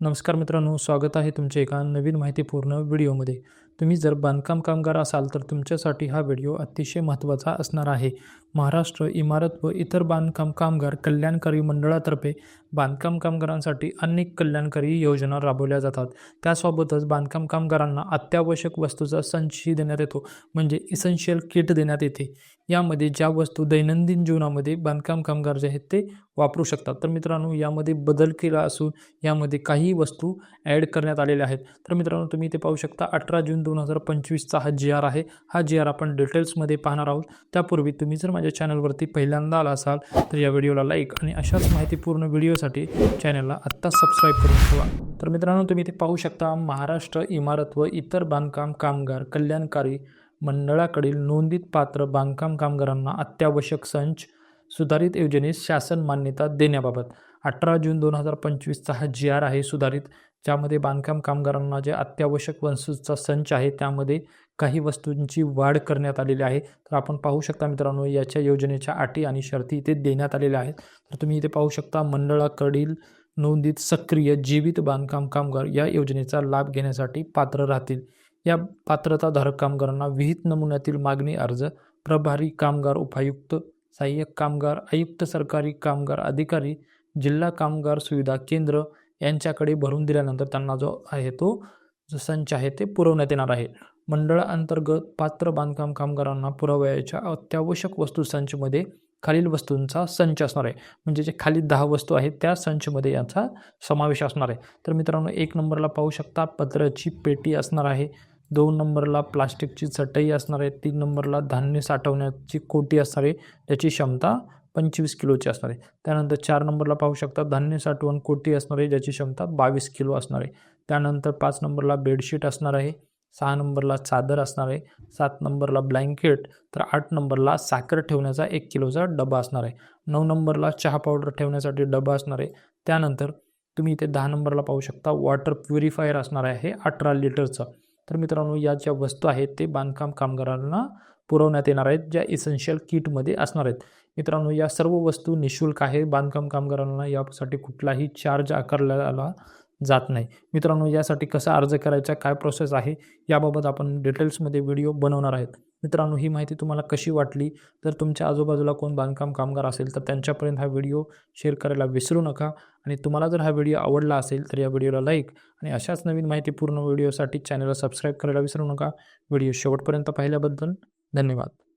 नमस्कार मित्रांनो स्वागत आहे तुमच्या एका नवीन माहितीपूर्ण व्हिडिओमध्ये. तुम्ही जर बांधकाम कामगार असाल तर तुमच्यासाठी हा व्हिडिओ अतिशय महत्त्वाचा असणार आहे. महाराष्ट्र इमारत व इतर बांधकाम कामगार कल्याणकारी मंडळातर्फे बांधकाम कामगारांसाठी अनेक कल्याणकारी योजना राबवल्या जातात. त्यासोबतच बांधकाम कामगारांना अत्यावश्यक वस्तूचा संचही देण्यात येतो म्हणजे इसेन्शियल किट देण्यात येते. यामध्ये ज्या वस्तू दैनंदिन जीवनामध्ये बांधकाम कामगार जे आहेत ते वापरू शकतात. तर मित्रांनो यामध्ये बदल केला असून यामध्ये काही वस्तू ॲड करण्यात आलेल्या आहेत. तर मित्रांनो तुम्ही ते पाहू शकता अठरा जून दोन हजार पंचवीसचा हा जी आर आहे. हा जी आर आपण डिटेल्समध्ये पाहणार आहोत. त्यापूर्वी तुम्ही जर माझ्या चॅनलवरती पहिल्यांदा आला असाल तर या व्हिडिओला लाईक आणि अशाच माहितीपूर्ण व्हिडिओसाठी चॅनलला आत्ताच सबस्क्राईब करून ठेवा. तर मित्रांनो तुम्ही इथे पाहू शकता महाराष्ट्र इमारत व इतर बांधकाम कामगार कल्याणकारी मंडळाकडील नोंदीत पात्र बांधकाम कामगारांना अत्यावश्यक संच सुधारित योजनेस शासन मान्यता देण्याबाबत अठरा जून दोन हजार पंचवीसचा हा जी आर आहे सुधारित. ज्यामध्ये बांधकाम कामगारांना जे अत्यावश्यक वस्तूचा संच आहे त्यामध्ये काही वस्तूंची वाढ करण्यात आलेली आहे. तर आपण पाहू शकता मित्रांनो याच्या योजनेच्या अटी आणि शर्ती इथे देण्यात आलेल्या आहेत. तर तुम्ही इथे पाहू शकता मंडळाकडील नोंदीत सक्रिय जीवित बांधकाम कामगार या योजनेचा लाभ घेण्यासाठी पात्र राहतील. या पात्रताधारक कामगारांना विहित नमुन्यातील मागणी अर्ज प्रभारी कामगार उपायुक्त सहाय्यक कामगार आयुक्त सरकारी कामगार अधिकारी जिल्हा कामगार सुविधा केंद्र यांच्याकडे भरून दिल्यानंतर त्यांना जो आहे तो जो संच आहे ते पुरवण्यात येणार आहे. मंडळाअंतर्गत पात्र बांधकाम कामगारांना पुरवायच्या अत्यावश्यक वस्तू संचमध्ये खालील वस्तूंचा संच असणार आहे. म्हणजे जे खाली दहा वस्तू आहेत त्या संचमध्ये याचा समावेश असणार आहे. तर मित्रांनो एक नंबरला पाहू शकता पत्राची पेटी असणार आहे. दोन नंबरला प्लास्टिकची चटई असणार आहे. तीन नंबरला धान्य साठवण्याची कोटी असणार आहे. त्याची क्षमता पंचवीस किलोची असणार. आहे त्यानंतर चार नंबरला पाहू शकता धान्य साठवण कोटी असणार आहे ज्याची क्षमता बावीस किलो असणार. आहे त्यानंतर पाच नंबरला बेडशीट असणार आहे सहा नंबरला चादर असणार आहे सात नंबरला ब्लँकेट तर आठ नंबरला साखर ठेवण्याचा एक किलोचा डबा असणार आहे. नऊ नंबरला चहा पावडर ठेवण्यासाठी डबा असणार आहे. त्यानंतर तुम्ही इथे दहा नंबरला पाहू शकता वॉटर प्युरिफायर असणार आहे अठरा लिटरचं. तर मित्रांनो या ज्या वस्तू आहेत ते बांधकाम कामगारांना पुरवण्यात येणार आहेत ज्या इसेन्शियल किटमध्ये असणार आहेत. मित्रांनो या सर्व वस्तू निशुल्क आहे बांधकाम कामगारांना यासाठी कुठलाही चार्ज आकारला जात नाही. मित्रांनो यासाठी कसा अर्ज करायचा काय प्रोसेस आहे याबाबत आपण डिटेल्समध्ये व्हिडिओ बनवणार आहेत. मित्रांनो ही माहिती तुम्हाला कशी वाटली तर तुमच्या आजूबाजूला कोण बांधकाम कामगार असेल तर त्यांच्यापर्यंत हा व्हिडिओ शेअर करायला विसरू नका. आणि तुम्हाला जर हा व्हिडिओ आवडला असेल तर या व्हिडिओला लाईक आणि अशाच नवीन माहितीपूर्ण व्हिडिओसाठी चॅनलला सबस्क्राईब करायला विसरू नका. व्हिडिओ शेवटपर्यंत पाहिल्याबद्दल धन्यवाद.